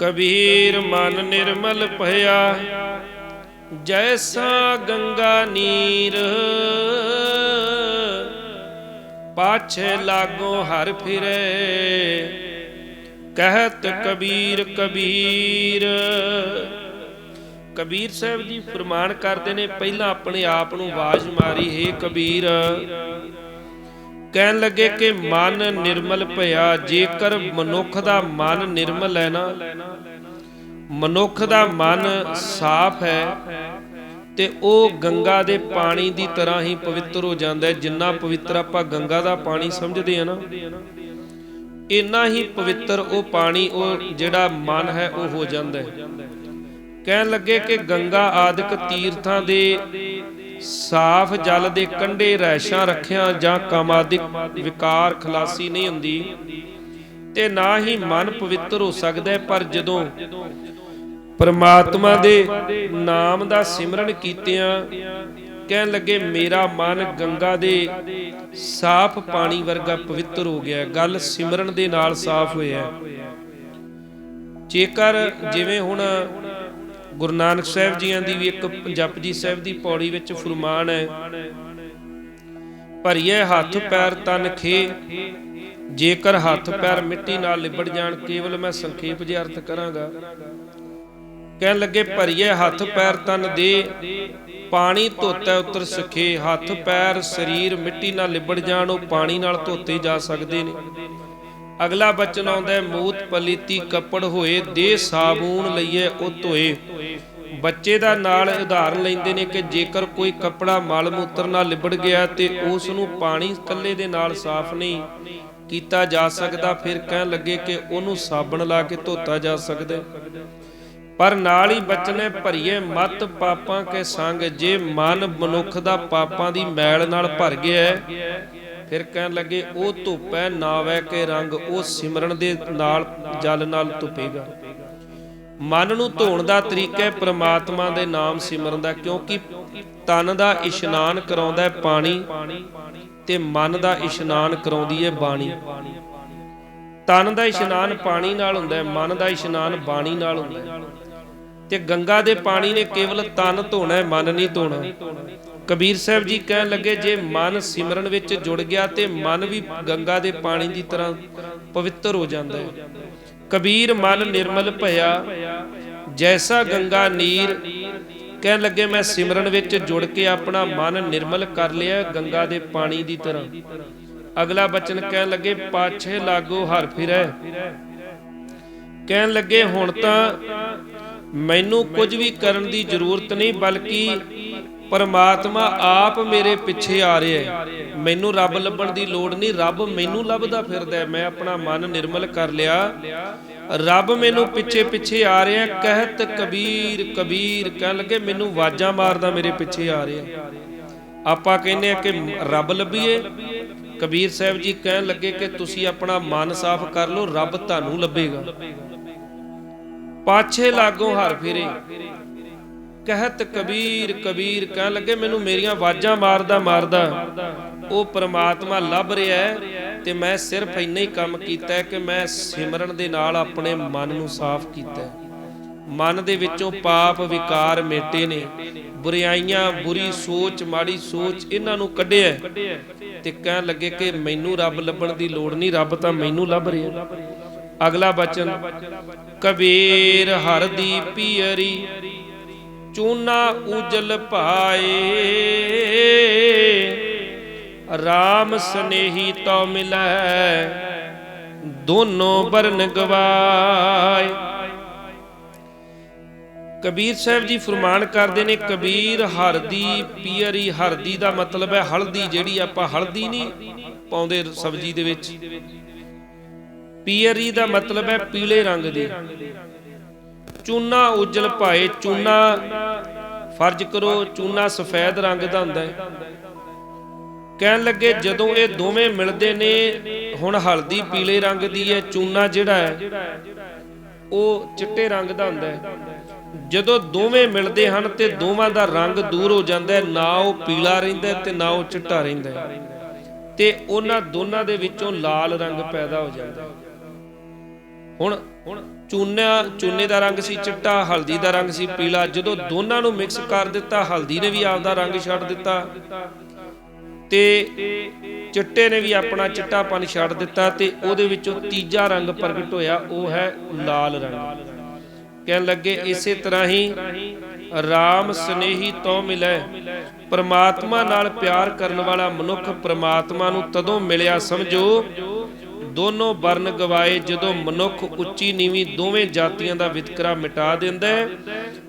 ਕਬੀਰ ਮਨ ਨਿਰਮਲ ਭਇਆ। ਜੈਸਾ ਗੰਗਾ ਨੀਰ। ਪਾਛੇ ਲਾਗੋ ਹਰ ਫਿਰੇ। ਕਹਿਤ ਕਬੀਰ ਕਬੀਰ। ਕਬੀਰ ਸਾਹਿਬ ਜੀ ਫਰਮਾਨ ਕਰਦੇ ਨੇ, ਪਹਿਲਾਂ ਆਪਣੇ ਆਪ ਨੂੰ ਆਵਾਜ਼ ਮਾਰੀ, ਹੈ ਕਬੀਰ। ਕਹਿਣ ਲੱਗੇ ਕਿ ਮਨ ਨਿਰਮਲ ਭਇਆ, ਜੇਕਰ ਮਨੁੱਖ ਦਾ ਮਨ ਨਿਰਮਲ ਹੈ ਨਾ, ਮਨੁੱਖ ਦਾ ਮਨ ਸਾਫ਼ ਹੈ ਤੇ ਉਹ ਗੰਗਾ ਦੇ ਪਾਣੀ ਦੀ ਤਰ੍ਹਾਂ ਹੀ ਪਵਿੱਤਰ ਹੋ ਜਾਂਦਾ ਹੈ, ਜਿੰਨਾ ਪਵਿੱਤਰ ਆਪਾਂ ਗੰਗਾ ਦਾ ਪਾਣੀ ਸਮਝਦੇ ਆ ਨਾ, ਇੰਨਾ ਹੀ ਪਵਿੱਤਰ ਉਹ ਪਾਣੀ, ਉਹ ਜਿਹੜਾ ਮਨ ਹੈ, ਉਹ ਹੋ ਜਾਂਦਾ ਹੈ। ਕਹਿਣ ਲੱਗੇ ਕਿ ਗੰਗਾ ਆਦਿਕ ਤੀਰਥਾਂ ਦੇ ਸਾਫ਼ ਜਲ ਦੇ ਕੰਢੇ ਰੈਸ਼ਾਂ ਰੱਖਿਆ ਜਾਂ ਕਾਮਾਦਿਕ ਵਿਕਾਰ ਖਲਾਸੀ ਨਹੀਂ ਹੁੰਦੀ ਤੇ ਨਾ ਹੀ ਮਨ ਪਵਿੱਤਰ ਹੋ ਸਕਦਾ ਹੈ, ਪਰ ਜਦੋਂ ਪਰਮਾਤਮਾ ਦੇ ਨਾਮ ਦਾ ਸਿਮਰਨ ਕੀਤਿਆਂ ਕਹਿਣ ਲੱਗੇ ਮੇਰਾ ਮਨ ਗੰਗਾ ਦੇ ਸਾਫ਼ ਪਾਣੀ ਵਰਗਾ ਪਵਿੱਤਰ ਹੋ ਗਿਆ ਗੱਲ ਸਿਮਰਨ ਦੇ ਨਾਲ ਸਾਫ਼ ਹੋਇਆ ਜੇਕਰ ਜਿਵੇਂ ਹੁਣ ਗੁਰੂ ਨਾਨਕ ਸਾਹਿਬ ਜੀਆਂ ਦੀ ਵੀ ਇੱਕ ਜਪਜੀ ਸਾਹਿਬ ਦੀ ਪੌੜੀ ਵਿੱਚ ਫਰਮਾਨ ਹੈ ਭਰੀਏ ਹੱਥ ਪੈਰ ਤਨ ਖੇ, ਜੇਕਰ ਹੱਥ ਪੈਰ ਮਿੱਟੀ ਨਾਲ ਲਿਬੜ ਜਾਣ, ਕੇਵਲ ਮੈਂ ਸੰਖੇਪ ਜਿਹਾ ਅਰਥ ਕਰਾਂਗਾ। ਕਹਿਣ ਲੱਗੇ ਭਰੀਏ ਹੱਥ ਪੈਰ ਤਨ ਦੇ, ਪਾਣੀ ਧੋਤਾ ਉਤਰ ਸਖੇ, ਹੱਥ ਪੈਰ ਸਰੀਰ ਮਿੱਟੀ ਨਾਲ ਲਿਬੜ ਜਾਣ, ਉਹ ਪਾਣੀ ਨਾਲ ਧੋਤੇ ਜਾ ਸਕਦੇ ਨੇ। ਅਗਲਾ ਬਚਨ ਆਉਂਦਾ ਮੂਤ ਪਲੀਤੀ ਕੱਪੜ ਹੋਏ ਦੇ ਸਾਬੂਨ ਲਈਏ ਉਹ ਧੋਏ ਬੱਚੇ ਦਾ ਨਾਲ ਉਦਾਹਰਨ ਲੈਂਦੇ ਨੇ ਕਿ ਜੇਕਰ ਕੋਈ ਕੱਪੜਾ ਮਲ ਮੂਤਰ ਨਾਲ ਲਿਬੜ ਗਿਆ ਤੇ ਉਸ ਨੂੰ ਪਾਣੀ ਕੱਲੇ ਦੇ ਨਾਲ ਸਾਫ਼ ਨਹੀਂ ਕੀਤਾ ਜਾ ਸਕਦਾ ਫਿਰ ਕਹਿਣ ਲੱਗੇ ਕਿ ਉਹਨੂੰ ਸਾਬਣ ਲਾ ਕੇ ਧੋਤਾ ਜਾ ਸਕਦਾ ਪਰ ਨਾਲ ਹੀ ਬਚਨੇ ਭਰੀਏ ਮਤ ਪਾਪਾਂ ਕੇ ਸੰਗ ਜੇ ਮਨ ਮਨੁੱਖ ਦਾ ਪਾਪਾਂ ਦੀ ਮੈਲ ਨਾਲ ਭਰ ਗਿਆ ਹੈ, ਫਿਰ ਕਹਿਣ ਲੱਗੇ, ਉਹ ਧੁੱਪੈ ਨਾਵੈ ਕੇ ਰੰਗ ਉਹ ਸਿਮਰਨ ਦੇ ਨਾਲ, ਜਲ ਨਾਲ ਧੁੱਪੇਗਾ। ਮਨ ਨੂੰ ਧੋਣ ਦਾ ਤਰੀਕਾ ਹੈ, ਪ੍ਰਮਾਤਮਾ ਦੇ ਨਾਮ ਸਿਮਰਨ ਦਾ, ਕਿਉਂਕਿ ਤਨ ਦਾ ਇਸ਼ਨਾਨ ਕਰਾਉਂਦਾ ਹੈ ਪਾਣੀ ਤੇ ਮਨ ਦਾ ਇਸ਼ਨਾਨ ਕਰਾਉਂਦੀ ਹੈ ਬਾਣੀ। ਤਨ ਦਾ ਇਸ਼ਨਾਨ ਪਾਣੀ ਨਾਲ ਹੁੰਦਾ ਹੈ, ਮਨ ਦਾ ਇਸ਼ਨਾਨ ਬਾਣੀ ਨਾਲ ਹੁੰਦਾ ਹੈ। ਤੇ ਗੰਗਾ ਦੇ ਪਾਣੀ ਨੇ ਕੇਵਲ ਤਨ ਧੋਣਾ ਹੈ, ਮਨ ਨਹੀਂ ਧੋਣਾ। ਕਬੀਰ ਸਾਹਿਬ ਜੀ ਕਹਿਣ ਲੱਗੇ, ਜੇ ਮਨ ਸਿਮਰਨ ਵਿੱਚ ਜੁੜ ਗਿਆ ਤੇ ਮਨ ਵੀ ਗੰਗਾ ਦੇ ਪਾਣੀ ਦੀ ਤਰ੍ਹਾਂ ਪਵਿੱਤਰ ਹੋ ਜਾਂਦਾ ਹੈ। ਕਬੀਰ ਮਨ ਨਿਰਮਲ ਭਇਆ, ਜੈਸਾ ਗੰਗਾ ਨੀਰ। ਕਹਿਣ ਲੱਗੇ, ਮੈਂ ਸਿਮਰਨ ਵਿੱਚ ਜੁੜ ਕੇ ਆਪਣਾ ਮਨ ਨਿਰਮਲ ਕਰ ਲਿਆ ਗੰਗਾ ਦੇ ਪਾਣੀ ਦੀ ਤਰ੍ਹਾਂ। ਅਗਲਾ ਬਚਨ ਕਹਿਣ ਲੱਗੇ, ਪਾਛੇ ਲਾਗੋ ਹਰ ਫਿਰੈ। ਕਹਿਣ ਲੱਗੇ, ਹੁਣ ਤਾਂ ਮੈਨੂੰ ਕੁਝ ਵੀ ਕਰਨ ਦੀ ਜ਼ਰੂਰਤ ਨਹੀਂ, ਬਲਕਿ ਪਰਮਾਤਮਾ ਆਪ ਮੇਰੇ ਪਿੱਛੇ ਆ ਰਿਹਾ ਹੈ। ਮੈਨੂੰ ਰੱਬ ਲੱਭਣ ਦੀ ਲੋੜ ਨਹੀਂ। ਰੱਬ ਮੈਨੂੰ ਲੱਭਦਾ ਫਿਰਦਾ ਹੈ। ਮੈਂ ਆਪਣਾ ਮਨ ਨਿਰਮਲ ਕਰ ਲਿਆ। ਰੱਬ ਮੈਨੂੰ ਪਿੱਛੇ ਪਿੱਛੇ ਆ ਰਿਹਾ ਕਹਿਤ ਕਬੀਰ ਕਬੀਰ ਕਹਿਣ ਲੱਗੇ, ਮੈਨੂੰ ਆਵਾਜ਼ਾਂ ਮਾਰਦਾ ਮੇਰੇ ਪਿੱਛੇ ਆ ਰਿਹਾ ਆਪਾਂ ਕਹਿੰਦੇ ਆ ਕਿ ਰੱਬ ਲੱਭੀਏ। ਕਬੀਰ ਸਾਹਿਬ ਜੀ ਕਹਿਣ ਲੱਗੇ ਕਿ ਤੁਸੀਂ ਆਪਣਾ ਮਨ ਸਾਫ਼ ਕਰ ਲਓ। ਰੱਬ ਤੁਹਾਨੂੰ ਲੱਭੇਗਾ। ਪਾਛੇ ਲਾਗੋਂ ਹਰ ਫਿਰੇ। ਕਹਿਤ ਕਬੀਰ ਕਬੀਰ ਕਹਿਣ ਲੱਗੇ, ਮੈਨੂੰ ਮੇਰੀਆਂ ਆਵਾਜ਼ਾਂ ਮਾਰਦਾ ਮਾਰਦਾ। ਉਹ ਪ੍ਰਮਾਤਮਾ ਲੱਭ ਰਿਹਾ ਤੇ ਮੈਂ ਸਿਰਫ ਇੰਨਾ ਹੀ ਕੰਮ ਕੀਤਾ ਕਿ ਮੈਂ ਸਿਮਰਨ ਦੇ ਨਾਲ ਆਪਣੇ ਮਨ ਨੂੰ ਸਾਫ਼ ਕੀਤਾ ਮਨ ਦੇ ਵਿੱਚੋਂ ਪਾਪ ਵਿਕਾਰ ਮੇਟੇ ਨੇ ਬੁਰਾਈਆਂ ਬੁਰੀ ਸੋਚ, ਮਾੜੀ ਸੋਚ ਇਹਨਾਂ ਨੂੰ ਕੱਢਿਆ ਤੇ ਕਹਿਣ ਲੱਗੇ ਕਿ ਮੈਨੂੰ ਰੱਬ ਲੱਭਣ ਦੀ ਲੋੜ ਨਹੀਂ, ਰੱਬ ਤਾਂ ਮੈਨੂੰ ਲੱਭ ਰਿਹਾ ਅਗਲਾ ਬਚਨ ਕਬੀਰ ਹਰ ਦੀ ਪੀਅਰੀ ਚੂਨਾ ਉਜਲ ਪਾਏ RAM ਸਨੇਹੀ ਤੋ ਮਿਲੈ, ਦੋਨੋਂ ਬਰਨ ਗਵਾਏ। ਕਬੀਰ ਸਾਹਿਬ ਜੀ ਫਰਮਾਨ ਕਰਦੇ ਨੇ, ਕਬੀਰ ਹਰਦੀ ਪੀਅਰੀ ਹਰਦੀ ਦਾ ਮਤਲਬ ਹੈ ਹਲਦੀ ਜਿਹੜੀ ਆਪਾਂ ਹਲਦੀ ਨਹੀਂ ਪਾਉਂਦੇ ਸਬਜ਼ੀ ਦੇ ਵਿੱਚ। ਪੀਅਰੀ ਦਾ ਮਤਲਬ ਹੈ ਪੀਲੇ ਰੰਗ ਦੀ। ਚੂਨਾ ਉਜਲ ਭਾਏ ਚੂਨਾ। ਫਰਜ਼ ਕਰੋ ਚੂਨਾ ਸਫੈਦ ਰੰਗ ਦਾ ਹੁੰਦਾ ਹੈ। ਕਹਿਣ ਲੱਗੇ ਜਦੋਂ ਇਹ ਦੋਵੇਂ ਮਿਲਦੇ ਨੇ, ਹੁਣ ਹਲਦੀ ਪੀਲੇ ਰੰਗ ਦੀ ਹੈ, ਚੂਨਾ ਜਿਹੜਾ ਹੈ, ਉਹ ਚਿੱਟੇ ਰੰਗ ਦਾ ਹੁੰਦਾ ਹੈ। ਜਦੋਂ ਦੋਵੇਂ ਮਿਲਦੇ ਹਨ ਤੇ ਦੋਵਾਂ ਦਾ ਰੰਗ ਦੂਰ ਹੋ ਜਾਂਦਾ ਹੈ, ਨਾ ਉਹ ਪੀਲਾ ਰਹਿੰਦਾ ਤੇ ਨਾ ਉਹ ਚਿੱਟਾ ਰਹਿੰਦਾ ਹੈ। ਤੇ ਉਹਨਾਂ ਦੋਨਾਂ ਦੇ ਵਿੱਚੋਂ ਲਾਲ ਰੰਗ ਪੈਦਾ ਹੋ ਜਾਂਦਾ ਹੈ। ਹੁਣ ਹੁਣ ਚੂਨਾ ਚੂਨੇ ਦਾ ਰੰਗ ਸੀ ਚਿੱਟਾ, ਹਲਦੀ ਦਾ ਰੰਗ ਸੀ ਪੀਲਾ। ਜਦੋਂ ਦੋਨਾਂ ਨੂੰ ਮਿਕਸ ਕਰ ਦਿੱਤਾ, ਹਲਦੀ ਨੇ ਵੀ ਆਪਦਾ ਰੰਗ ਛੱਡ ਦਿੱਤਾ ਤੇ ਚਿੱਟੇ ਨੇ ਵੀ ਆਪਣਾ ਚਿੱਟਾਪਨ ਛੱਡ ਦਿੱਤਾ ਤੇ ਉਹਦੇ ਵਿੱਚੋਂ ਤੀਜਾ ਰੰਗ ਪ੍ਰਗਟ ਹੋਇਆ, ਉਹ ਹੈ ਲਾਲ ਰੰਗ। ਕਹਿਣ ਲੱਗੇ, ਇਸੇ ਤਰ੍ਹਾਂ ਹੀ ਰਾਮ ਸਨੇਹੀ ਤੋਂ ਮਿਲੈ। ਪ੍ਰਮਾਤਮਾ ਨਾਲ ਪਿਆਰ ਕਰਨ ਵਾਲਾ ਮਨੁੱਖ ਪਰਮਾਤਮਾ ਨੂੰ ਤਦੋਂ ਮਿਲਿਆ, ਸਮਝੋ ਦੋਨੋਂ ਵਰਨ ਗਵਾਏ ਜਦੋਂ ਮਨੁੱਖ ਉੱਚੀ ਨੀਵੀਂ ਦੋਵੇਂ ਜਾਤੀਆਂ ਦਾ ਵਿਤਕਰਾ ਮਿਟਾ ਦਿੰਦਾ ਹੈ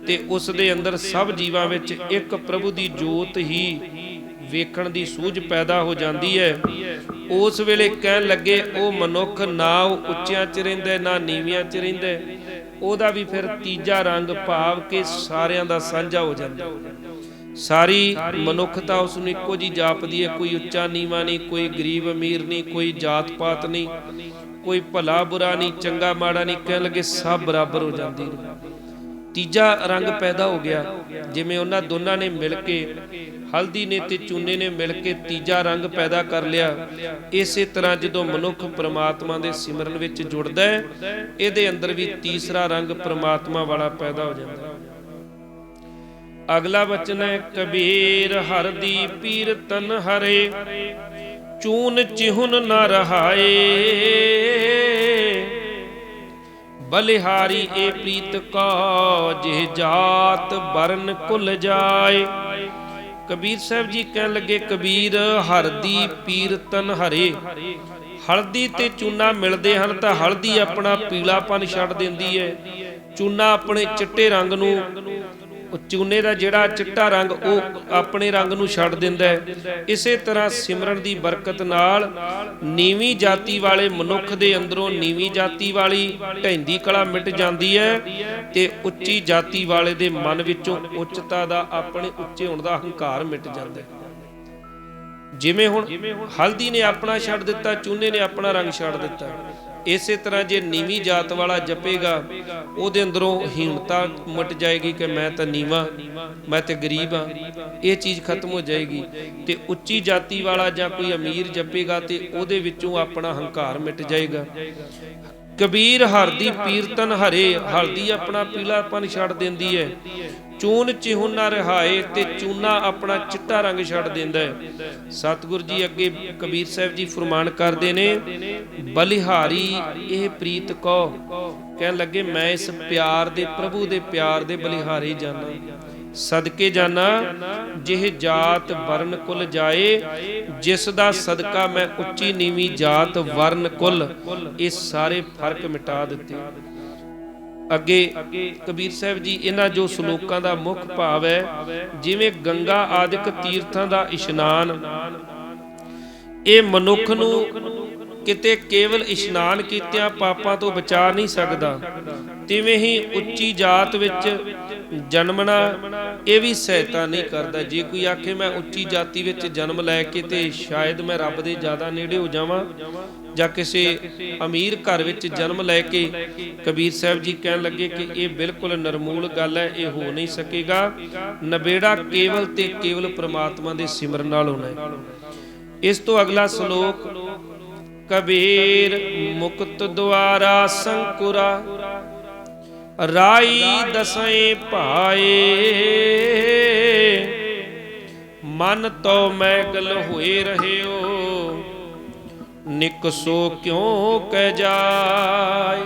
ਤੇ ਉਸ ਦੇ ਅੰਦਰ ਸਭ ਜੀਵਾਂ ਵਿੱਚ ਇੱਕ ਪ੍ਰਭੂ ਦੀ ਜੋਤ ਹੀ ਵੇਖਣ ਦੀ ਸੂਝ ਪੈਦਾ ਹੋ ਜਾਂਦੀ ਹੈ। ਉਸ ਵੇਲੇ ਕਹਿਣ ਲੱਗੇ, ਉਹ ਮਨੁੱਖ ਨਾ ਉਹ ਉੱਚਿਆਂ 'ਚ ਰਹਿੰਦਾ ਨਾ ਨੀਵਿਆਂ 'ਚ ਰਹਿੰਦਾ ਉਹਦਾ ਵੀ ਫਿਰ ਤੀਜਾ ਰੰਗ ਭਾਵ ਕਿ ਸਾਰਿਆਂ ਦਾ ਸਾਂਝਾ ਹੋ ਜਾਂਦਾ ਸਾਰੀ ਮਨੁੱਖਤਾ ਉਸ ਨੂੰ ਇੱਕੋ ਜੀ ਜਾਪਦੀ ਹੈ, ਕੋਈ ਉੱਚਾ ਨੀਵਾ ਨਹੀਂ, ਕੋਈ ਗਰੀਬ ਅਮੀਰ ਨਹੀਂ, ਕੋਈ ਜਾਤ ਪਾਤ ਨਹੀਂ, ਕੋਈ ਭਲਾ ਬੁਰਾ ਨਹੀਂ, ਚੰਗਾ ਮਾੜਾ ਨਹੀਂ, ਕਹਿਣ ਲੱਗੇ ਸਭ ਬਰਾਬਰ ਹੋ ਜਾਂਦੇ ਨੇ ਤੀਜਾ ਰੰਗ ਪੈਦਾ ਹੋ ਗਿਆ, ਜਿਵੇਂ ਉਹਨਾਂ ਦੋਨਾਂ ਨੇ ਮਿਲ ਕੇ, ਹਲਦੀ ਨੇ ਤੇ ਚੂਨੇ ਨੇ ਮਿਲ ਕੇ ਤੀਜਾ ਰੰਗ ਪੈਦਾ ਕਰ ਲਿਆ। ਇਸੇ ਤਰ੍ਹਾਂ ਜਦੋਂ ਮਨੁੱਖ ਪ੍ਰਮਾਤਮਾ ਦੇ ਸਿਮਰਨ ਵਿੱਚ ਜੁੜਦਾ ਹੈ, ਇਹਦੇ ਅੰਦਰ ਵੀ ਤੀਸਰਾ ਰੰਗ ਪ੍ਰਮਾਤਮਾ ਵਾਲਾ ਪੈਦਾ ਹੋ ਜਾਂਦਾ ਹੈ। ਅਗਲਾ ਬਚਨ ਹੈ, ਕਬੀਰ ਹਰ ਦੀ ਪੀਰ ਤਨ ਹਰੇ, ਚੂਨ ਚਿਹੁਨ ਨ ਰਹਾਏ। ਬਲਿਹਾਰੀ ਏ ਪ੍ਰੀਤ ਕਾ ਜਿਹ ਜਾਤ ਬਰਨ ਕੁਲ ਜਾਏ। ਕਬੀਰ ਸਾਹਿਬ ਜੀ ਕਹਿਣ ਲੱਗੇ, ਕਬੀਰ ਹਰਦੀ ਪੀਰ ਤਨ ਹਰੇ। ਹਲਦੀ ਤੇ ਚੂਨਾ ਮਿਲਦੇ ਹਨ ਤਾਂ ਹਲਦੀ ਆਪਣਾ ਪੀਲਾਪਨ ਛੱਡ ਦਿੰਦੀ ਹੈ। ਚੂਨਾ ਆਪਣੇ ਚਿੱਟੇ ਰੰਗ ਨੂੰ ਉਹ ਚੂਨੇ ਦਾ ਜਿਹੜਾ ਚਿੱਟਾ ਰੰਗ ਉਹ ਆਪਣੇ ਰੰਗ ਨੂੰ ਛੱਡ ਦਿੰਦਾ ਹੈ। ਇਸੇ ਤਰ੍ਹਾਂ ਸਿਮਰਨ ਦੀ ਬਰਕਤ ਨਾਲ ਨੀਵੀਂ ਜਾਤੀ ਵਾਲੇ ਮਨੁੱਖ ਦੇ ਅੰਦਰੋਂ ਨੀਵੀਂ ਜਾਤੀ ਵਾਲੀ ਢੈਂਦੀ ਕਲਾ ਮਿਟ ਜਾਂਦੀ ਹੈ ਤੇ ਉੱਚੀ ਜਾਤੀ ਵਾਲੇ ਦੇ ਮਨ ਵਿੱਚੋਂ ਉੱਚਤਾ ਦਾ ਆਪਣੇ ਉੱਚੇ ਹੋਣ ਦਾ ਹੰਕਾਰ ਮਿਟ ਜਾਂਦਾ ਹੈ। ਜਿਵੇਂ ਹੁਣ ਹਲਦੀ ਨੇ ਆਪਣਾ ਛੱਡ ਦਿੱਤਾ, ਚੂਨੇ ਨੇ ਆਪਣਾ ਰੰਗ ਛੱਡ ਦਿੱਤਾ। ਇਸੇ ਤਰ੍ਹਾਂ ਜੇ ਨੀਵੀਂ ਜਾਤ ਵਾਲਾ ਜਪੇਗਾ, ਉਹਦੇ ਅੰਦਰੋਂ ਹੀਣਤਾ ਮਿਟ ਜਾਏਗੀ ਕਿ ਮੈਂ ਤਾਂ ਨੀਵਾ, ਮੈਂ ਤੇ ਗਰੀਬ ਆ। ਇਹ ਚੀਜ਼ ਖਤਮ ਹੋ ਜਾਏਗੀ ਤੇ ਉੱਚੀ ਜਾਤੀ ਵਾਲਾ ਜਾਂ ਕੋਈ ਅਮੀਰ ਜਪੇਗਾ ਤੇ ਉਹਦੇ ਵਿੱਚੋਂ ਆਪਣਾ ਹੰਕਾਰ ਮਿਟ ਜਾਏਗਾ। ਕਬੀਰ ਹਰਦੀ ਪੀਰਤਨ ਹਰੇ ਹਲਦੀ ਆਪਣਾ ਪੀਲਾਪਨ ਛੱਡ ਦਿੰਦੀ ਹੈ। ਚੂਨ ਚਿਹੁਨਾ ਰਹਾਏ ਤੇ ਚੂਨਾ ਆਪਣਾ ਚਿੱਟਾ ਰੰਗ ਛੱਡ ਦਿੰਦਾ ਹੈ। ਸਤਿਗੁਰ ਜੀ ਅੱਗੇ ਕਬੀਰ ਸਾਹਿਬ ਜੀ ਫਰਮਾਨ ਕਰਦੇ ਨੇ, ਬਲਿਹਾਰੀ ਇਹ ਪ੍ਰੀਤ ਕੋ ਕਹਿਣ ਲੱਗੇ, ਮੈਂ ਇਸ ਪਿਆਰ ਦੇ, ਪ੍ਰਭੂ ਦੇ ਪਿਆਰ ਦੇ ਬਲਿਹਾਰੀ ਜਾਣਾ ਸਦਕੇ ਜਾਣਾ ਜਿਹ ਜਾਤ ਵਰਨ ਕੁਲ ਜਾਏ, ਜਿਸ ਦਾ ਸਦਕਾ ਮੈਂ ਉੱਚੀ ਨੀਵੀਂ ਜਾਤ ਵਰਨ ਕੁਲ, ਇਹ ਸਾਰੇ ਫ਼ਰਕ ਮਿਟਾ ਦਿੱਤੇ। ਅੱਗੇ ਕਬੀਰ ਸਾਹਿਬ ਜੀ, ਇਹਨਾਂ ਜੋ ਸ਼ਲੋਕਾਂ ਦਾ ਮੁੱਖ ਭਾਵ ਹੈ, ਜਿਵੇਂ ਗੰਗਾ ਆਦਿਕ ਤੀਰਥਾਂ ਦਾ ਇਸ਼ਨਾਨ, ਇਹ ਮਨੁੱਖ ਨੂੰ ਕਿਤੇ ਕੇਵਲ ਇਸ਼ਨਾਨ ਕੀਤਿਆਂ ਪਾਪਾਂ ਤੋਂ ਬਚਾ ਨਹੀਂ ਸਕਦਾ। ਤਿਵੇਂ ਹੀ ਉੱਚੀ ਜਾਤ ਵਿੱਚ ਜਨਮਣਾ, ਇਹ ਵੀ ਸਹਾਇਤਾ ਨਹੀਂ ਕਰਦਾ। ਜੇ ਕੋਈ ਆਖੇ, ਮੈਂ ਉੱਚੀ ਜਾਤੀ ਵਿੱਚ ਜਨਮ ਲੈ ਕੇ ਤੇ ਸ਼ਾਇਦ ਮੈਂ ਰੱਬ ਦੇ ਜ਼ਿਆਦਾ ਨੇੜੇ ਹੋ ਜਾਵਾਂ ਜਾਂ ਕਿਸੇ ਅਮੀਰ ਘਰ ਵਿੱਚ ਜਨਮ ਲੈ ਕੇ ਕਬੀਰ ਸਾਹਿਬ ਜੀ ਕਹਿਣ ਲੱਗੇ ਕਿ ਇਹ ਬਿਲਕੁਲ ਨਰਮੂਲ ਗੱਲ ਹੈ, ਇਹ ਹੋ ਨਹੀਂ ਸਕੇਗਾ। ਨਵੇੜਾ ਕੇਵਲ ਤੇ ਕੇਵਲ ਪ੍ਰਮਾਤਮਾ ਦੇ ਸਿਮਰਨ ਨਾਲ ਹੋਣਾ ਹੈ। ਇਸ ਤੋਂ ਅਗਲਾ ਸ਼ਲੋਕ, ਕਬੀਰ ਮੁਕਤ ਦੁਆਰਾ ਸੰਕੁਰਾ, ਰਾਈ ਦਸਏ ਭਾਏ, ਮਨ ਤੋ ਮੈਗਲ ਹੋਏ ਰਹਿਓ। ਨਿਕਸੋ ਕਿਉ ਕਹਿ ਜਾਏ?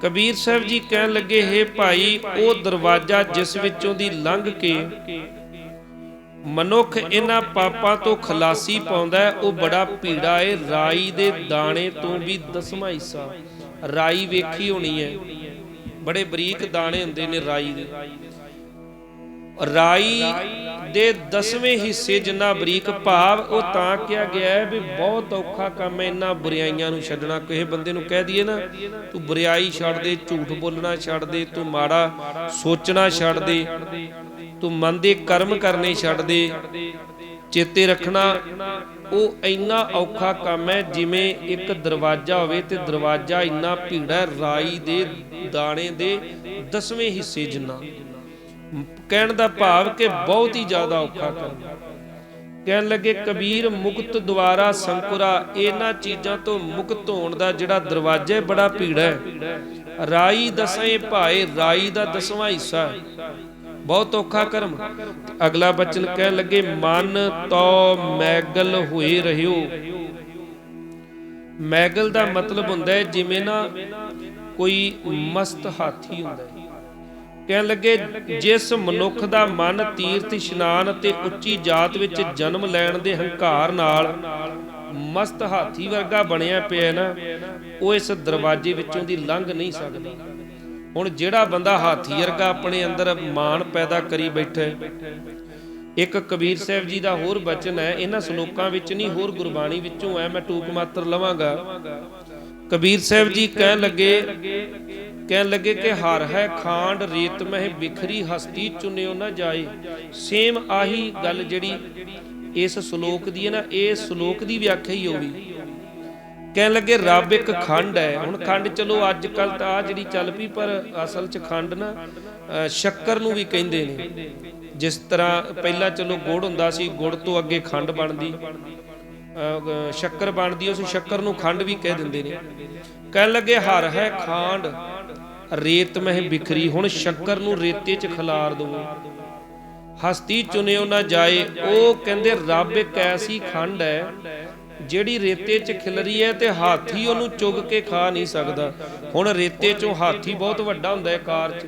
ਕਬੀਰ ਸਾਹਿਬ ਜੀ ਕਹਿਣ ਲੱਗੇ, ਹੈ ਭਾਈ, ਉਹ ਦਰਵਾਜ਼ਾ ਜਿਸ ਵਿੱਚੋਂ ਦੀ ਲੰਘ ਕੇ ਮਨੁੱਖ ਇਹਨਾਂ ਪਾਪਾਂ ਤੋਂ ਖਲਾਸੀ ਪਾਉਂਦਾ ਉਹ ਬੜਾ ਪੀੜਾ ਏ। ਰਾਈ ਦੇ ਦਾਣੇ ਤੋਂ ਵੀ ਦਸਵਾਂ ਹਿੱਸਾ। ਰਾਈ ਵੇਖੀ ਹੋਣੀ ਹੈ। ਬੜੇ ਬਰੀਕ ਦਾਣੇ ਹੁੰਦੇ ਨੇ ਰਾਈ ਦੇ। ਰਾਈ ਦੇ ਦਸਵੇਂ ਹਿੱਸੇ ਜਿੰਨਾ ਬਰੀਕ ਭਾਵ, ਉਹ ਤਾਂ ਕਿਹਾ ਗਿਆ ਹੈ ਵੀ ਬਹੁਤ ਔਖਾ ਕੰਮ ਹੈ ਇਹਨਾਂ ਬੁਰਾਈਆਂ ਨੂੰ ਛੱਡਣਾ। ਕਿਸੇ ਬੰਦੇ ਨੂੰ ਕਹਿ ਦਈਏ ਨਾ, ਤੂੰ ਬੁਰਾਈ ਛੱਡ ਦੇ, ਝੂਠ ਬੋਲਣਾ ਛੱਡ ਦੇ, ਤੂੰ ਮਾੜਾ ਸੋਚਣਾ ਛੱਡ ਦੇ, ਤੂੰ ਮਨ ਦੇ ਕਰਮ ਕਰਨੇ ਛੱਡ ਦੇ, ਚੇਤੇ ਰੱਖਣਾ, ਉਹ ਇੰਨਾ ਔਖਾ ਕੰਮ ਹੈ, ਜਿਵੇਂ ਇੱਕ ਦਰਵਾਜ਼ਾ ਹੋਵੇ ਤੇ ਦਰਵਾਜ਼ਾ ਇੰਨਾ ਭੀੜਾ ਰਾਈ ਦੇ ਦਾਣੇ ਦੇ ਦਸਵੇਂ ਹਿੱਸੇ ਜਿੰਨਾ। ਕਹਿਣ ਦਾ ਭਾਵ ਕਿ ਬਹੁਤ ਹੀ ਜ਼ਿਆਦਾ ਔਖਾ ਕੰਮ ਕਹਿਣ ਲੱਗੇ, ਕਬੀਰ ਮੁਕਤ ਦੁਆਰਾ ਸੰਕੁਰਾ, ਇਹਨਾਂ ਚੀਜ਼ਾਂ ਤੋਂ ਮੁਕਤ ਹੋਣ ਦਾ ਜਿਹੜਾ ਦਰਵਾਜ਼ਾ ਹੈ, ਬੜਾ ਭੀੜਾ ਹੈ। ਰਾਈ ਦਸੇ ਭਾਏ, ਰਾਈ ਦਾ ਦਸਵਾਂ ਹਿੱਸਾ ਬਹੁਤ ਔਖਾ ਕਰਮ। ਅਗਲਾ ਬਚਨ ਕਹਿਣ ਲੱਗੇ, ਮਨ ਤੋ ਮੈਗਲ ਹੋਏ ਰਹਿਓ। ਮੈਗਲ ਦਾ ਮਤਲਬ ਹੁੰਦਾ ਹੈ, ਜਿਵੇਂ ਨਾ ਕੋਈ ਮਸਤ ਹਾਥੀ ਹੁੰਦਾ ਹੈ। ਕਹਿਣ ਲੱਗੇ, ਜਿਸ ਮਨੁੱਖ ਦਾ ਮਨ ਤੀਰਥ, ਇਸ਼ਨਾਨ ਅਤੇ ਉੱਚੀ ਜਾਤ ਵਿੱਚ ਜਨਮ ਲੈਣ ਦੇ ਹੰਕਾਰ ਨਾਲ ਮਸਤ ਹਾਥੀ ਵਰਗਾ ਬਣਿਆ ਪਿਆ ਨਾ, ਉਹ ਇਸ ਦਰਵਾਜ਼ੇ ਵਿੱਚੋਂ ਦੀ ਲੰਘ ਨਹੀਂ ਸਕਦਾ। ਹੁਣ ਜਿਹੜਾ ਬੰਦਾ ਹਾਥੀ ਵਰਗਾ ਆਪਣੇ ਅੰਦਰ ਮਾਣ ਪੈਦਾ ਕਰੀ ਬੈਠਾ ਇੱਕ ਕਬੀਰ ਸਾਹਿਬ ਜੀ ਦਾ ਹੋਰ ਬਚਨ ਹੈ, ਇਹਨਾਂ ਸ਼ਲੋਕਾਂ ਵਿੱਚ ਨਹੀਂ, ਹੋਰ ਗੁਰਬਾਣੀ ਵਿੱਚੋਂ ਹੈ, ਮੈਂ ਟੂਕ ਮਾਤਰ ਲਵਾਂਗਾ। ਕਬੀਰ ਸਾਹਿਬ ਜੀ ਕਹਿਣ ਲੱਗੇ ਕਹਿਣ ਲੱਗੇ ਕਿ ਹਰ ਹੈ ਖਾਂਡ ਰੇਤ ਮਹਿ ਬਿਖਰੀ ਹਸਤੀ ਚੁਨਿਓ ਨਾ ਜਾਏ। ਸੇਮ ਆਹੀ ਗੱਲ ਜਿਹੜੀ ਇਸ ਸ਼ਲੋਕ ਦੀ ਹੈ ਨਾ ਇਹ ਸ਼ਲੋਕ ਦੀ ਵਿਆਖਿਆ ਹੀ ਹੋਗੀ ਕਹਿਣ ਲੱਗੇ ਰੱਬ ਇੱਕ ਖੰਡ ਹੈ। ਹੁਣ ਖੰਡ ਚਲੋ ਅੱਜ ਕੱਲ ਤਾਂ ਆ ਜਿਹੜੀ ਚੱਲ ਪਈ ਪਰ ਅਸਲ 'ਚ ਖੰਡ ਨਾ ਸ਼ੱਕਰ ਨੂੰ ਵੀ ਕਹਿੰਦੇ ਨੇ। ਜਿਸ ਤਰ੍ਹਾਂ ਪਹਿਲਾਂ ਚਲੋ ਗੁੜ ਹੁੰਦਾ ਸੀ ਗੁੜ ਤੋਂ ਅੱਗੇ ਖੰਡ ਬਣਦੀ। ਅ, ਸ਼ੱਕਰ ਬਣਦੀ ਉਸ ਸ਼ੱਕਰ ਨੂੰ ਖੰਡ ਵੀ ਕਹਿ ਦਿੰਦੇ ਨੇ। ਕਹਿਣ ਲੱਗੇ ਹਰ ਹੈ ਖਾਂਡ। ਰੇਤ ਮਹਿ ਬਿਖਰੀ, ਹੁਣ ਸ਼ੱਕਰ ਨੂੰ ਰੇਤੇ 'ਚ ਖਿਲਾਰ ਦਵੋ। ਹਸਤੀ ਚੁਨਿਓ ਨਾ ਜਾਏ, ਉਹ ਕਹਿੰਦੇ ਰੱਬ ਇੱਕ ਐਸੀ ਖੰਡ ਹੈ, ਜਿਹੜੀ ਰੇਤੇ 'ਚ ਖਿਲਰੀ ਹੈ ਤੇ ਹਾਥੀ ਉਹਨੂੰ ਚੁਗ ਕੇ ਖਾ ਨਹੀਂ ਸਕਦਾ। ਹੁਣ ਰੇਤੇ 'ਚੋਂ ਹਾਥੀ ਬਹੁਤ ਵੱਡਾ ਹੁੰਦਾ ਹੈ ਕਾਰ 'ਚ।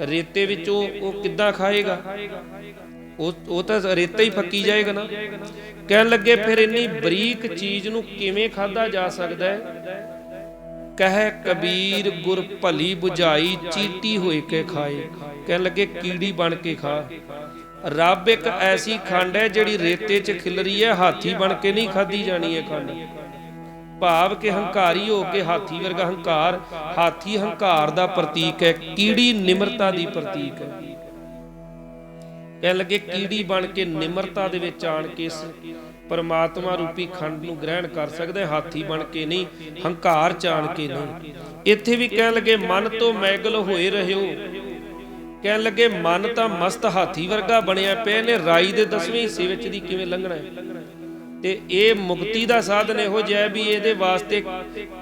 ਰੇਤੇ ਵਿੱਚੋਂ ਉਹ ਕਿੱਦਾਂ ਖਾਏਗਾ? ਉਹ ਉਹ ਤਾਂ ਰੇਤਾ ਹੀ ਫੱਕੀ ਜਾਏਗਾ ਨਾ। ਕਹਿਣ ਲੱਗੇ, ਫਿਰ ਇੰਨੀ ਬਰੀਕ ਚੀਜ਼ ਨੂੰ ਕਿਵੇਂ ਖਾਦਾ ਜਾ ਸਕਦਾ ਹੈ? ਕਹੇ ਕਬੀਰ, ਗੁਰ ਭਲੀ 부ਝਾਈ ਚੀਟੀ ਹੋਏ ਕੇ ਖਾਏ। ਕਹਿਣ ਲੱਗੇ, ਕੀੜੀ ਬਣ ਕੇ ਖਾ। ਰੱਬ ਇੱਕ ਐਸੀ ਖੰਡ ਹੈ ਜਿਹੜੀ ਰੇਤੇ 'ਚ ਖਿਲਰੀ ਹੈ, ਹਾਥੀ ਬਣ ਕੇ ਨਹੀਂ ਖਾਦੀ ਜਾਣੀ ਹੈ ਖੰਡ। ਭਾਵ ਕਿ ਹੰਕਾਰੀ ਹੋ ਕੇ ਹਾਥੀ ਵਰਗਾ ਹੰਕਾਰ, ਹਾਥੀ ਹੰਕਾਰ ਦਾ ਪ੍ਰਤੀਕ ਹੈ, ਕੀੜੀ ਨਿਮਰਤਾ ਦੀ ਪ੍ਰਤੀਕ ਹੈ। ਕਹਿਣ ਲੱਗੇ, ਕੀੜੀ ਬਣ ਕੇ ਨਿਮਰਤਾ ਦੇ ਵਿੱਚ ਆਣ ਕੇ ਇਸ ਪਰਮਾਤਮਾ ਰੂਪੀ ਖੰਡ ਨੂੰ ਗ੍ਰਹਿਣ ਕਰ ਸਕਦਾ ਹੈ ਹਾਥੀ ਬਣ ਕੇ ਨਹੀਂ, ਹੰਕਾਰ ਚ ਕੇ ਨਹੀਂ। ਇੱਥੇ ਵੀ ਕਹਿਣ ਲੱਗੇ, ਮਨ ਤੋਂ ਮੈਗਲ ਹੋਏ ਰਹਿਓ ਕਹਿਣ ਲੱਗੇ, ਮਨ ਤਾਂ ਮਸਤ ਹਾਥੀ ਵਰਗਾ ਬਣਿਆ ਪਿਆ ਨੇ, ਰਾਈ ਦੇ ਦਸਵੇਂ ਹਿੱਸੇ ਵਿੱਚ ਦੀ ਕਿਵੇਂ ਲੰਘਣਾ ਹੈ? ਤੇ ਇਹ ਮੁਕਤੀ ਦਾ ਸਾਧਨ ਇਹੋ ਜਿਹਾ ਵੀ ਇਹਦੇ ਵਾਸਤੇ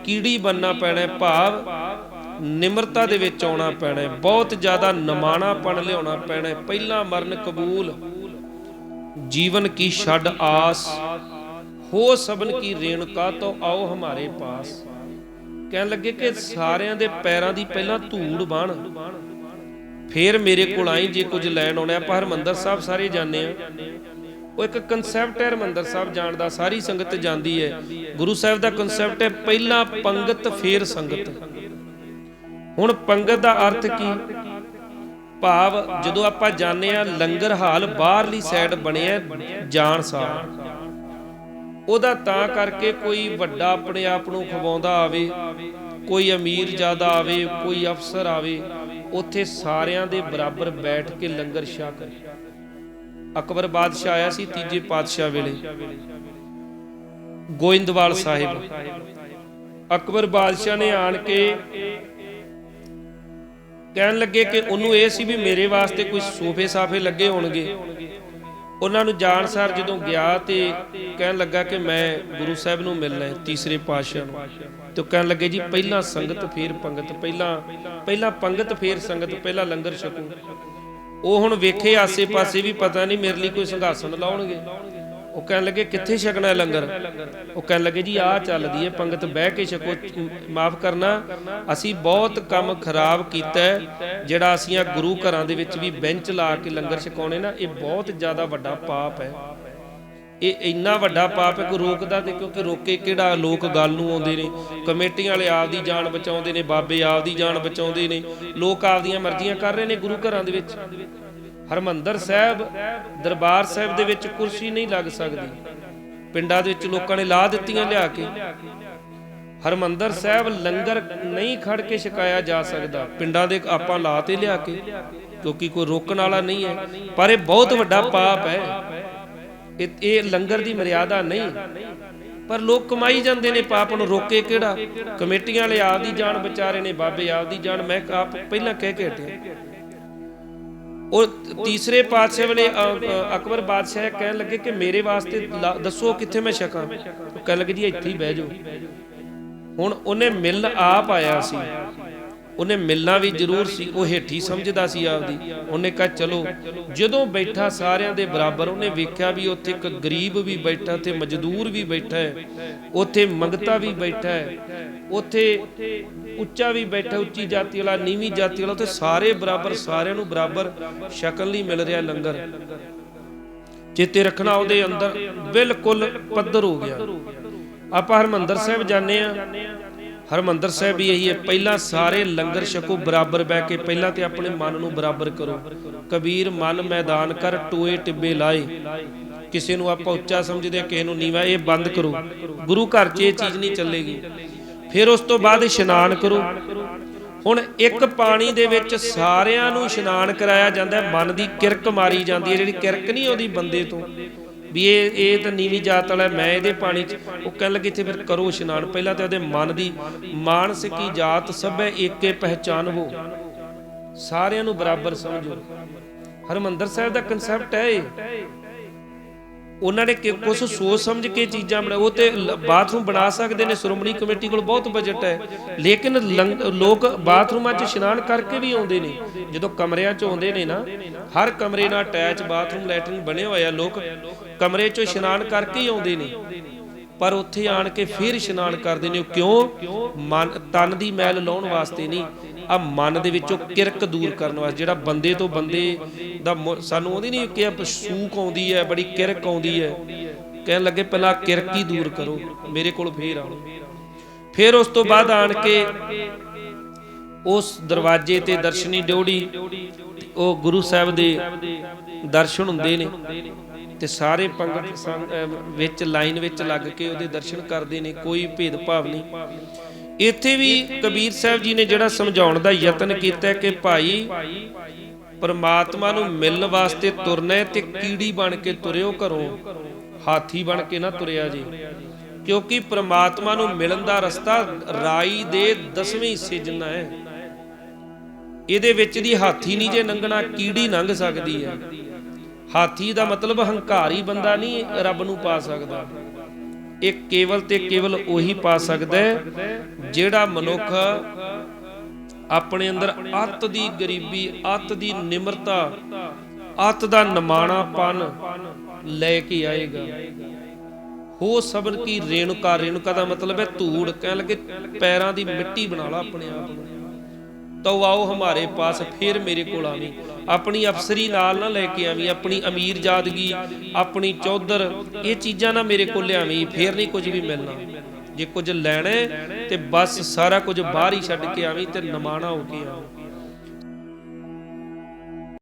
ਕੀੜੀ ਬੰਨਾ ਪੈਣਾ ਭਾਵ ਨਿਮਰਤਾ ਦੇ ਵਿੱਚ ਆਉਣਾ ਪੈਣਾ ਬਹੁਤ ਜ਼ਿਆਦਾ ਨਮਾਣਾਪਣ ਲਿਆਉਣਾ ਪੈਣਾ ਹੈ, ਪਹਿਲਾ ਮਰਨ ਕਬੂਲ ਜੀਵਨ ਕੀ ਛੱਡ ਆਸ, ਹੋ ਸਭਨ ਕੀ ਰੇਣੁਕਾ ਤੋਂ ਆਓ ਹਮਾਰੇ ਪਾਸ। ਕਹਿਣ ਲੱਗੇ ਕਿ ਸਾਰਿਆਂ ਦੇ ਪੈਰਾਂ ਦੀ ਪਹਿਲਾਂ ਧੂੜ ਬਣ ਫੇਰ ਮੇਰੇ ਕੋਲ ਆਈ ਜੇ ਕੁਝ ਲੈਣ ਆਉਣਾ, ਆਪਾਂ ਹਰਮੰਦਰ ਸਾਹਿਬ ਸਾਰੇ ਜਾਣੇ ਆ। ਉਹ ਇੱਕ ਕਨਸੈਪਟ ਹੈ, ਹਰਮੰਦਰ ਸਾਹਿਬ ਜਾਣ ਦਾ, ਸਾਰੀ ਸੰਗਤ ਜਾਂਦੀ ਹੈ। ਗੁਰੂ ਸਾਹਿਬ ਦਾ ਕਨਸੈਪਟ ਹੈ, ਪਹਿਲਾਂ ਪੰਗਤ, ਫੇਰ ਸੰਗਤ। ਹੁਣ ਪੰਗਤ ਦਾ ਅਰਥ ਕੀ? ਭਾਵ ਜਦੋਂ ਆਪਾਂ ਜਾਣੇ ਆ ਲੰਗਰ ਹਾਲ ਬਾਹਰਲੀ ਸਾਈਡ ਬਣਿਆ ਜਾਣ ਸਾਰ। ਉਹਦਾ ਤਾਂ ਕਰਕੇ ਕੋਈ ਵੱਡਾ ਆਪਣੇ ਆਪ ਨੂੰ ਖਵਾਉਂਦਾ ਆਵੇ, ਕੋਈ ਅਮੀਰ ਜ਼ਿਆਦਾ ਆਵੇ, ਕੋਈ ਅਫਸਰ ਆਵੇ, ਉੱਥੇ ਸਾਰਿਆਂ ਦੇ ਬਰਾਬਰ ਬੈਠ ਕੇ ਲੰਗਰ ਛਾ ਕਰੇ। ਅਕਬਰ ਬਾਦਸ਼ਾਹ ਆਇਆ ਸੀ ਤੀਜੇ ਪਾਤਸ਼ਾਹ ਵੇਲੇ। ਗੋਇੰਦਵਾਲ ਸਾਹਿਬ। ਅਕਬਰ ਬਾਦਸ਼ਾਹ ਨੇ ਆਣ ਕੇ ਕਹਿਣ ਲੱਗੇ ਕਿ ਉਹਨੂੰ ਇਹ ਸੀ ਵੀ ਮੇਰੇ ਵਾਸਤੇ ਕੋਈ ਸੋਫੇ ਸਾਫੇ ਲੱਗੇ ਹੋਣਗੇ। ਉਹਨਾਂ ਨੂੰ ਜਾਣਸਾਰ ਜਦੋਂ ਗਿਆ ਤੇ ਕਹਿਣ ਲੱਗਾ ਕਿ ਮੈਂ ਗੁਰੂ ਸਾਹਿਬ ਨੂੰ ਮਿਲਣਾ ਹੈ ਤੀਸਰੇ ਪਾਤਸ਼ਾਹ ਨੂੰ। ਤੇ ਕਹਿਣ ਲੱਗੇ ਜੀ, ਪਹਿਲਾਂ ਸੰਗਤ ਫੇਰ ਪੰਗਤ, ਪਹਿਲਾਂ ਪਹਿਲਾਂ ਪੰਗਤ ਫੇਰ ਸੰਗਤ, ਪਹਿਲਾਂ ਲੰਗਰ ਛਕੂ। ਉਹ ਹੁਣ ਵੇਖੇ ਆਸੇ-ਪਾਸੇ ਵੀ ਪਤਾ ਨਹੀਂ ਮੇਰੇ ਲਈ ਕੋਈ ਸੰਘਾਸਨ ਲਾਉਣਗੇ। ਉਹ ਕਹਿਣ ਲੱਗੇ, ਕਿੱਥੇ ਛਕਣਾ ਹੈ ਲੰਗਰ? ਉਹ ਕਹਿਣ ਲੱਗੇ, ਜੀ, ਆਹ ਚੱਲਦੀ ਹੈ, ਪੰਗਤ ਬਹਿ ਕੇ ਛਕੋ, ਮਾਫ ਕਰਨਾ। ਅਸੀਂ ਬਹੁਤ ਕੰਮ ਖਰਾਬ ਕੀਤਾ ਜਿਹੜਾ ਅਸੀਂ ਆ ਗੁਰੂ ਘਰਾਂ ਦੇ ਵਿੱਚ ਵੀ ਬੈਂਚ ਲਾ ਕੇ ਲੰਗਰ ਛਕਾਉਣੇ ਨਾ, ਇਹ ਬਹੁਤ ਜ਼ਿਆਦਾ ਵੱਡਾ ਪਾਪ ਹੈ। ਇਹ ਇੰਨਾ ਵੱਡਾ ਪਾਪ ਹੈ ਕਿ ਰੋਕਦਾ ਤੇ ਕਿਉਂਕਿ ਰੋਕੇ ਕਿਹੜਾ ਲੋਕ ਗੱਲ ਨੂੰ ਆਉਂਦੇ ਨੇ? ਕਮੇਟੀਆਂ ਵਾਲੇ ਆਪਦੀ ਜਾਨ ਬਚਾਉਂਦੇ ਨੇ, ਬਾਬੇ ਆਪਦੀ ਜਾਨ ਬਚਾਉਂਦੇ ਨੇ। ਲੋਕ ਆਪਦੀਆਂ ਮਰਜ਼ੀਆਂ ਕਰ ਰਹੇ ਨੇ ਗੁਰੂ ਘਰਾਂ ਦੇ ਵਿੱਚ। ਹਰਮੰਦਰ ਸਾਹਿਬ, ਦਰਬਾਰ ਸਾਹਿਬ ਦੇ ਵਿੱਚ ਕੁਰਸੀ ਨਹੀਂ ਲੱਗ ਸਕਦੀ। ਪਿੰਡਾਂ ਦੇ ਵਿੱਚ ਲੋਕਾਂ ਨੇ ਲਾ ਦਿੱਤੀਆਂ ਲਿਆ ਕੇ। ਹਰਮੰਦਰ ਸਾਹਿਬ ਲੰਗਰ ਨਹੀਂ ਖੜ ਕੇ ਛਕਾਇਆ ਜਾ ਸਕਦਾ। ਪਿੰਡਾਂ ਦੇ ਆਪਾਂ ਲਾ ਤੇ ਲਿਆ ਕੇ, ਕਿਉਂਕਿ ਕੋਈ ਰੋਕਣ ਵਾਲਾ ਨਹੀਂ ਹੈ। ਪਰ ਇਹ ਬਹੁਤ ਵੱਡਾ ਪਾਪ ਹੈ। ਇਹ ਇਹ ਲੰਗਰ ਦੀ ਮਰਿਆਦਾ ਨਹੀਂ। ਪਰ ਲੋਕ ਕਮਾਈ ਜਾਂਦੇ ਨੇ ਪਾਪ ਨੂੰ ਰੋਕੇ ਕਿਹੜਾ? ਕਮੇਟੀਆਂ ਵਾਲੇ ਆਪਦੀ ਜਾਨ ਵਿਚਾਰੇ ਨੇ, ਬਾਬੇ ਆਪਦੀ ਜਾਨ, ਮੈਂ ਆਪ ਪਹਿਲਾਂ ਕਹਿ ਕੇ ਹਟਿਆ। ਉਹ ਤੀਸਰੇ ਪਾਤਸ਼ਾਹ ਵੇਲੇ ਅਕਬਰ ਬਾਦਸ਼ਾਹ ਕਹਿਣ ਲੱਗੇ ਕਿ ਮੇਰੇ ਵਾਸਤੇ ਦੱਸੋ ਕਿੱਥੇ ਮੈਂ ਛਕਾਂ ਉਹ ਕਹਿਣ ਲੱਗੇ ਜੀ ਇੱਥੇ ਹੀ ਬਹਿ ਜਾਓ। ਹੁਣ ਉਹਨੇ ਮਿਲਣ ਆਪ ਆਇਆ ਸੀ। ਉਹਨੇ ਮਿਲਣਾ ਵੀ ਜ਼ਰੂਰ ਸੀ, ਉਹ ਹੇਠੀ ਸਮਝਦਾ ਸੀ ਆਪਦੀ। ਉਹਨੇ ਕਿਹਾ, ਚਲੋ। ਜਦੋਂ ਬੈਠਾ ਸਾਰਿਆਂ ਦੇ ਬਰਾਬਰ, ਉਹਨੇ ਵੇਖਿਆ ਵੀ ਉੱਥੇ ਇੱਕ ਗਰੀਬ ਵੀ ਬੈਠਾ ਤੇ ਮਜ਼ਦੂਰ ਵੀ ਬੈਠਾ ਹੈ, ਉੱਥੇ ਮੰਗਤਾ ਵੀ ਬੈਠਾ ਹੈ, ਉੱਥੇ ਉੱਚਾ ਵੀ ਬੈਠਾ, ਉੱਚੀ ਜਾਤੀ ਵਾਲਾ, ਨੀਵੀਂ ਜਾਤੀ ਵਾਲਾ, ਉੱਥੇ ਸਾਰੇ ਬਰਾਬਰ, ਸਾਰਿਆਂ ਨੂੰ ਬਰਾਬਰ ਸ਼ਕਲ ਨਹੀਂ ਮਿਲ ਰਿਹਾ ਲੰਗਰ। ਚੇਤੇ ਰੱਖਣਾ ਉਹਦੇ ਅੰਦਰ ਬਿਲਕੁਲ ਪੱਧਰ ਹੋ ਗਿਆ। ਆਪਾਂ ਹਰਮੰਦਰ ਸਾਹਿਬ ਜਾਂਦੇ ਆ ਹਰਮੰਦਰ ਸਾਹਿਬ ਵੀ ਇਹੀ ਹੈ, ਪਹਿਲਾਂ ਸਾਰੇ ਲੰਗਰ ਛਕੋ, ਬਰਾਬਰ ਬਹਿ ਕੇ ਪਹਿਲਾਂ ਤੇ ਆਪਣੇ ਮਨ ਨੂੰ ਬਰਾਬਰ ਕਰੋ। ਕਬੀਰ, ਮਨ ਮੈਦਾਨ ਕਰ, ਟੋਏ ਟਿੱਬੇ ਲਾਏ। ਕਿਸੇ ਨੂੰ ਆਪਾਂ ਉੱਚਾ ਸਮਝਦੇ ਆ ਕਿਸੇ ਨੂੰ ਨੀਵਾ, ਇਹ ਬੰਦ ਕਰੋ। ਗੁਰੂ ਘਰ 'ਚ ਇਹ ਚੀਜ਼ ਨਹੀਂ ਚੱਲੇਗੀ। ਫਿਰ ਉਸ ਤੋਂ ਬਾਅਦ ਇਸ਼ਨਾਨ ਕਰੋ। ਹੁਣ ਇੱਕ ਪਾਣੀ ਦੇ ਵਿੱਚ ਸਾਰਿਆਂ ਨੂੰ ਇਸ਼ਨਾਨ ਕਰਾਇਆ ਜਾਂਦਾ ਮਨ ਦੀ ਕਿਰਕ ਮਾਰੀ ਜਾਂਦੀ ਹੈ, ਜਿਹੜੀ ਕਿਰਕ ਨਹੀਂ ਆਉਂਦੀ ਬੰਦੇ ਤੋਂ। ਵੀ ਇਹ ਇਹ ਤਾਂ ਨੀਵੀਂ ਜਾਤ ਵਾਲਾ ਮੈਂ ਇਹਦੇ ਪਾਣੀ 'ਚ ਉਹ ਕਹਿਣ ਲੱਗੇ ਇੱਥੇ ਫਿਰ ਕਰੋ ਇਸ਼ਨਾਨ। ਪਹਿਲਾਂ ਤਾਂ ਉਹਦੇ ਮਨ ਦੀ ਮਾਨਸਿਕੀ ਜਾਤ ਸਭੇ ਏਕੇ ਪਹਿਚਾਨਵੋ ਸਾਰਿਆਂ ਨੂੰ ਬਰਾਬਰ ਸਮਝੋ। ਹਰਮੰਦਰ ਸਾਹਿਬ ਦਾ ਕਨਸੈਪਟ ਹੈ ਇਹ। ਉਹਨਾਂ ਨੇ ਕੁਝ ਸੋਚ ਸਮਝ ਕੇ ਚੀਜ਼ਾਂ ਬਣਾ ਉਹ ਤੇ ਬਾਥਰੂਮ ਬਣਾ ਸਕਦੇ ਨੇ, ਸ਼੍ਰੋਮਣੀ ਕਮੇਟੀ ਕੋਲ ਬਹੁਤ ਬਜਟ ਹੈ। ਲੇਕਿਨ ਲੋਕ ਬਾਥਰੂਮਾਂ 'ਚ ਇਸ਼ਨਾਨ ਕਰਕੇ ਵੀ ਆਉਂਦੇ ਨੇ। ਜਦੋਂ ਕਮਰਿਆਂ 'ਚ ਆਉਂਦੇ ਨੇ ਨਾ, ਹਰ ਕਮਰੇ ਨਾਲ ਅਟੈਚ ਬਾਥਰੂਮ ਲੈਟਰਿਨ ਬਣੇ ਹੋਏ ਆ ਲੋਕ ਕਮਰੇ ਚ ਇਸ਼ਨਾਨ ਕਰਕੇ ਹੀ ਆਉਂਦੇ ਨੇ। ਪਰ ਉੱਥੇ ਆਣ ਕੇ ਫਿਰ ਇਸ਼ਨਾਨ ਕਰਦੇ ਨੇ। ਕਿਉਂ? ਮਨ ਤਨ ਦੀ ਮੈਲ ਲਾਉਣ ਵਾਸਤੇ ਨਹੀਂ। ਆ ਮਨ ਦੇ ਵਿੱਚੋਂ ਕਿਰਕ ਦੂਰ ਕਰਨ ਵਾਸਤੇ, ਜਿਹੜਾ ਬੰਦੇ ਤੋਂ ਬੰਦੇ ਦਾ ਸਾਨੂੰ ਉਹਦੀ ਨਹੀਂ ਕਿ ਸੂਕ ਆਉਂਦੀ ਹੈ, ਬੜੀ ਕਿਰਕ ਆਉਂਦੀ ਹੈ। ਕਹਿਣ ਲੱਗੇ ਪਹਿਲਾਂ ਕਿਰਕ ਹੀ ਦੂਰ ਕਰੋ, ਮੇਰੇ ਕੋਲ ਫੇਰ ਆਓ। ਫਿਰ ਉਸ ਤੋਂ ਬਾਅਦ ਆਣ ਕੇ ਉਸ ਦਰਵਾਜ਼ੇ ਤੇ ਦਰਸ਼ਨੀ ਡਿਉੜੀ ਉਹ ਗੁਰੂ ਸਾਹਿਬ ਦੇ ਦਰਸ਼ਨ ਹੁੰਦੇ ਨੇ। ਤੇ ਸਾਰੇ ਪੰਗਤ ਵਿੱਚ, ਲਾਈਨ ਵਿੱਚ ਲੱਗ ਕੇ ਉਹਦੇ ਦਰਸ਼ਨ ਕਰਦੇ ਨੇ, ਕੋਈ ਭੇਦਭਾਵ ਨਹੀਂ। ਇੱਥੇ ਵੀ ਕਬੀਰ ਸਾਹਿਬ ਜੀ ਨੇ ਜਿਹੜਾ ਸਮਝਾਉਣ ਦਾ ਯਤਨ ਕੀਤਾ ਕਿ ਭਾਈ, ਪਰਮਾਤਮਾ ਨੂੰ ਮਿਲਣ ਵਾਸਤੇ ਤੁਰਨਾ ਤੇ ਕੀੜੀ ਬਣ ਕੇ ਤੁਰਿਓ ਘਰੋਂ, ਹਾਥੀ ਬਣ ਕੇ ਨਾ ਤੁਰਿਆ ਜੀ। ਕਿਉਂਕਿ ਪਰਮਾਤਮਾ ਨੂੰ ਮਿਲਣ ਦਾ ਰਸਤਾ ਰਾਈ ਦੇ ਦਸਵੇਂ ਹਿੱਸੇ ਜਿੰਨਾ ਹੈ। ਇਹਦੇ ਵਿੱਚ ਦੀ ਹਾਥੀ ਨਹੀਂ ਜੇ ਲੰਘਣਾ ਕੀੜੀ ਲੰਘ ਸਕਦੀ ਹੈ। ਹਾਥੀ ਦਾ ਮਤਲਬ ਹੰਕਾਰੀ ਬੰਦਾ ਨਹੀਂ, ਰੱਬ ਨੂੰ ਪਾ ਸਕਦਾ। ਇਹ ਕੇਵਲ ਤੇ ਕੇਵਲ ਉਹੀ ਪਾ ਸਕਦਾ ਜਿਹੜਾ ਮਨੁੱਖ ਆਪਣੇ ਅੰਦਰ ਅੱਤ ਦੀ ਗਰੀਬੀ, ਅੱਤ ਦੀ ਨਿਮਰਤਾ, ਅੱਤ ਦਾ ਨਿਮਾਣਾਪਨ ਲੈ ਕੇ ਆਏਗਾ। ਹੋ ਸਬਨ ਕੀ ਰੇਣੁਕਾ ਰੇਣੁਕਾ ਦਾ ਮਤਲਬ ਹੈ ਧੂੜ, ਕਹਿਣ ਲੱਗੇ ਪੈਰਾਂ ਦੀ ਮਿੱਟੀ ਬਣਾ ਲਾ ਆਪਣੇ ਆਪ ਨੂੰ। ਤੋ ਆਓ ਹਮਾਰੇ ਪਾਸ, ਫਿਰ ਮੇਰੇ ਕੋਲ ਆਵੀਂ। ਆਪਣੀ ਅਫਸਰੀ ਨਾਲ ਨਾ ਲੈ ਕੇ ਆਵੀਂ, ਆਪਣੀ ਅਮੀਰ ਜਾਦਗੀ, ਆਪਣੀ ਚੌਧਰ, ਇਹ ਚੀਜ਼ਾਂ ਨਾ ਮੇਰੇ ਕੋਲ ਲਿਆਵੀਂ, ਫੇਰ ਨਹੀਂ ਕੁਝ ਵੀ ਮਿਲਣਾ। ਜੇ ਕੁਝ ਲੈਣਾ ਤੇ ਬਸ ਸਾਰਾ ਕੁਝ ਬਾਹਰ ਹੀ ਛੱਡ ਕੇ ਆਵੀਂ ਤੇ ਨਮਾਣਾ ਹੋ ਕੇ ਆਵੀਂ।